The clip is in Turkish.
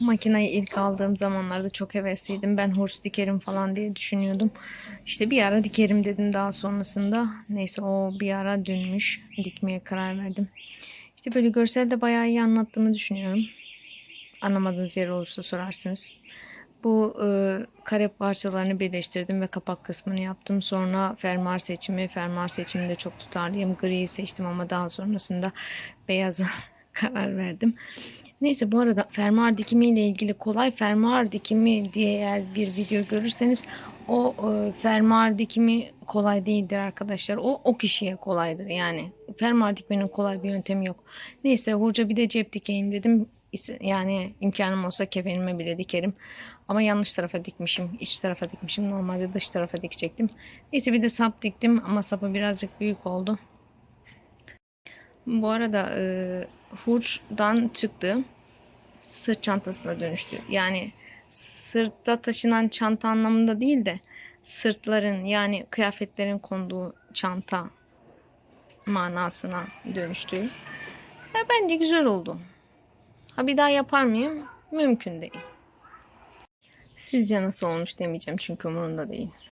Makineyi ilk aldığım zamanlarda çok hevesliydim. Ben hurç dikerim falan diye düşünüyordum. İşte bir ara dikerim dedim daha sonrasında. Neyse o bir ara dönmüş. Dikmeye karar verdim. İşte böyle görselde bayağı iyi anlattığımı düşünüyorum. Anlamadığınız yer olursa sorarsınız. Bu e, kare parçalarını birleştirdim ve kapak kısmını yaptım. Sonra fermuar seçimi, fermuar seçiminde çok tutarlıyım. Griyi seçtim ama daha sonrasında beyaza karar verdim. Neyse bu arada fermuar dikimi ile ilgili kolay fermuar dikimi diye eğer bir video görürseniz o e, fermuar dikimi kolay değildir arkadaşlar. O o kişiye kolaydır yani. Fermuar dikmenin kolay bir yöntemi yok. Neyse hurca bir de cep dikeyim dedim. Yani imkanım olsa kefenime bile dikerim. Ama yanlış tarafa dikmişim. iç tarafa dikmişim. Normalde dış tarafa dikecektim. Neyse bir de sap diktim ama sapı birazcık büyük oldu. Bu arada e, hurçtan çıktı. Sırt çantasına dönüştü. Yani sırtta taşınan çanta anlamında değil de sırtların yani kıyafetlerin konduğu çanta manasına dönüştü. Ya bence güzel oldu. Ha bir daha yapar mıyım? Mümkün değil. Sizce nasıl olmuş demeyeceğim çünkü umurumda değil.